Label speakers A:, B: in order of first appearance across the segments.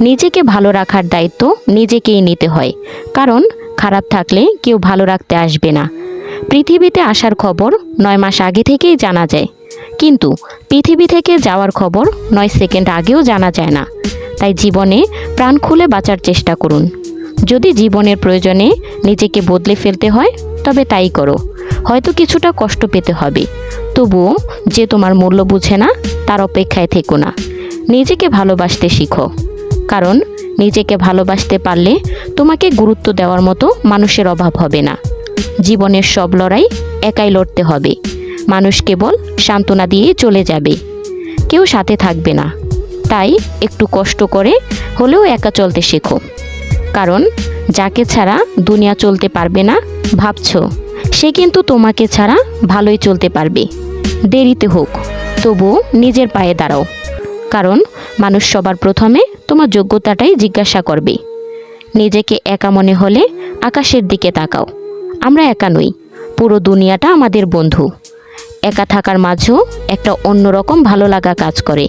A: নিজেকে ভালো রাখার দায়িত্ব নিজেকেই নিতে হয়। কারণ, খারাপ থাকলে কেউ ভালো রাখতে আসবে না। পৃথিবীতে আসার খবর নয় মাস আগে থেকেই জানা যায়। কিন্তু, পৃথিবী থেকে যাওয়ার খবর নয় সেকেন্ড আগেও জানা যায় না। তাই জীবনে প্রাণ খুলে বাঁচার চেষ্টা করুন। যদি জীবনের প্রয়োজনে নিজেকে বদলে ফেলতে হয়, তবে তাই করো। হয়তো কিছুটা কষ্ট পেতে হবে। তবুও যে তোমার মূল্য বুঝে না, তার অপেক্ষায় থেকো না। নিজেকে ভালোবাসতে শিখো। কারণ নিজেকে ভালোবাসতে পারলে তোমাকে গুরুত্ব দেওয়ার মতো মানুষের অভাব হবে না। জীবনের সব লড়াই একাই লড়তে হবে। মানুষ কেবল সান্ত্বনা দিয়ে চলে যাবে। কেউ সাথে থাকবে না। তাই একটু কষ্ট করে হলেও একা চলতে শেখো। কারণ যাকে ছাড়া দুনিয়া চলতে পারবে না, ভাবছ, সে কিন্তু তোমাকে ছাড়া ভালোই চলতে পারবে। দেরিতে হোক, তবুও নিজের পায়ে দাঁড়াও। কারণ মানুষ সবার প্রথমে তোমার যোগ্যতাটাই জিজ্ঞাসা করবে। নিজেকে একা মনে হলে আকাশের দিকে তাকাও। আমরা একা নই, পুরো দুনিয়াটা আমাদের বন্ধু। একা থাকার মাঝেও একটা অন্যরকম ভালো লাগা কাজ করে।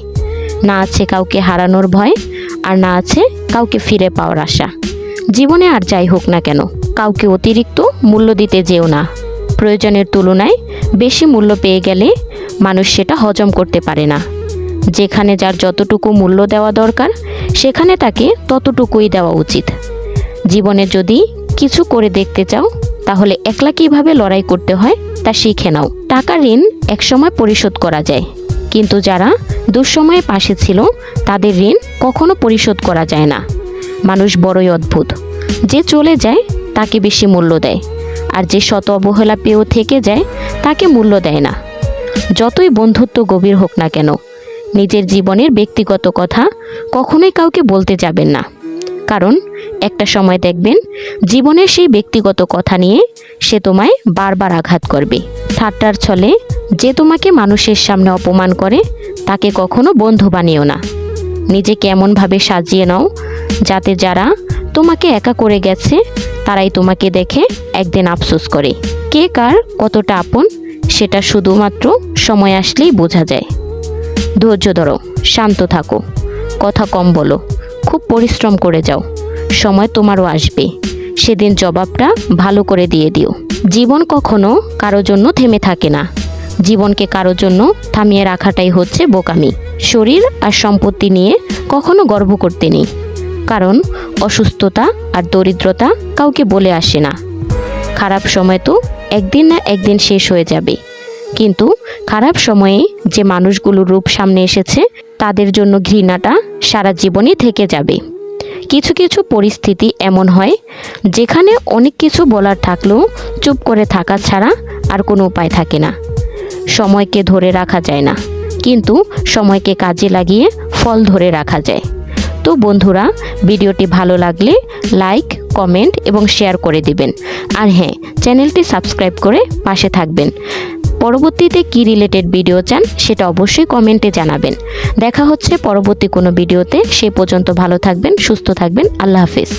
A: না আছে কাউকে হারানোর ভয়, আর না আছে কাউকে ফিরে পাওয়ার আশা। জীবনে আর যাই হোক না কেন, কাউকে অতিরিক্ত মূল্য দিতে যেও না। প্রয়োজনের তুলনায় বেশি মূল্য পেয়ে গেলে মানুষ সেটা হজম করতে পারে না। যেখানে যার যতটুকু মূল্য দেওয়া দরকার, সেখানে তাকে ততটুকুই দেওয়া উচিত। জীবনে যদি কিছু করে দেখতে চাও, তাহলে একলা কীভাবে লড়াই করতে হয়, তা শিখে নাও। টাকা ঋণ একসময় পরিশোধ করা যায়। কিন্তু যারা দুঃসময়ে পাশে ছিল, তাদের ঋণ কখনো পরিশোধ করা যায় না। মানুষ বড়ই অদ্ভুত। যে চলে যায়, তাকে বেশি মূল্য দেয়। আর যে শত অবহেলা পেয়েও থেকে যায়, তাকে মূল্য দেয় না। যতই বন্ধুত্ব গভীর হোক না কেন নিজের জীবনের ব্যক্তিগত কথা কখনোই কাউকে বলতে যাবেন না। কারণ একটা সময় দেখবেন জীবনের সেই ব্যক্তিগত কথা নিয়ে সে তোমায় বারবার আঘাত করবে। ঠাট্টার ছলে যে তোমাকে মানুষের সামনে অপমান করে, তাকে কখনো বন্ধু বানিও না। নিজেকে এমনভাবে সাজিয়ে নাও যাতে যারা তোমাকে একা করে গেছে, তারাই তোমাকে দেখে একদিন আফসোস করে। কে কার কতটা আপন, সেটা শুধুমাত্র সময় আসলেই বোঝা যায়। ধৈর্য ধরো, শান্ত থাকো। কথা কম বলো, খুব পরিশ্রম করে যাও। সময় তোমারও আসবে। সেদিন জবাবটা ভালো করে দিয়ে দিও। জীবন কখনো কারও জন্য থেমে থাকে না। জীবনকে কারও জন্য থামিয়ে রাখাটাই হচ্ছে বোকামি। শরীর আর সম্পত্তি নিয়ে কখনো গর্ব করতে নেই। কারণ অসুস্থতা আর দরিদ্রতা কাউকে বলে আসে না। খারাপ সময় তো একদিন না একদিন শেষ হয়ে যাবে। কিন্তু খারাপ সময়ে যে মানুষগুলোর রূপ সামনে এসেছে, তাদের জন্য ঘৃণাটা সারা জীবনই থেকে যাবে। কিছু কিছু পরিস্থিতি এমন হয়, যেখানে অনেক কিছু বলার থাকলেও চুপ করে থাকা ছাড়া আর কোনো উপায় থাকে না। সময়কে ধরে রাখা যায় না, কিন্তু সময়কে কাজে লাগিয়ে ফল ধরে রাখা যায়। তো বন্ধুরা, ভিডিওটি ভালো লাগলে লাইক, কমেন্ট এবং শেয়ার করে দিবেন। আর হ্যাঁ চ্যানেলটি সাবস্ক্রাইব করে পাশে থাকবেন। পরবর্তীতে কি রিলেটেড ভিডিও চান সেটা অবশ্যই কমেন্টে জানাবেন। দেখা হচ্ছে পরবর্তী কোনো ভিডিওতে সে পর্যন্ত ভালো থাকবেন, সুস্থ থাকবেন। আল্লাহ হাফিজ।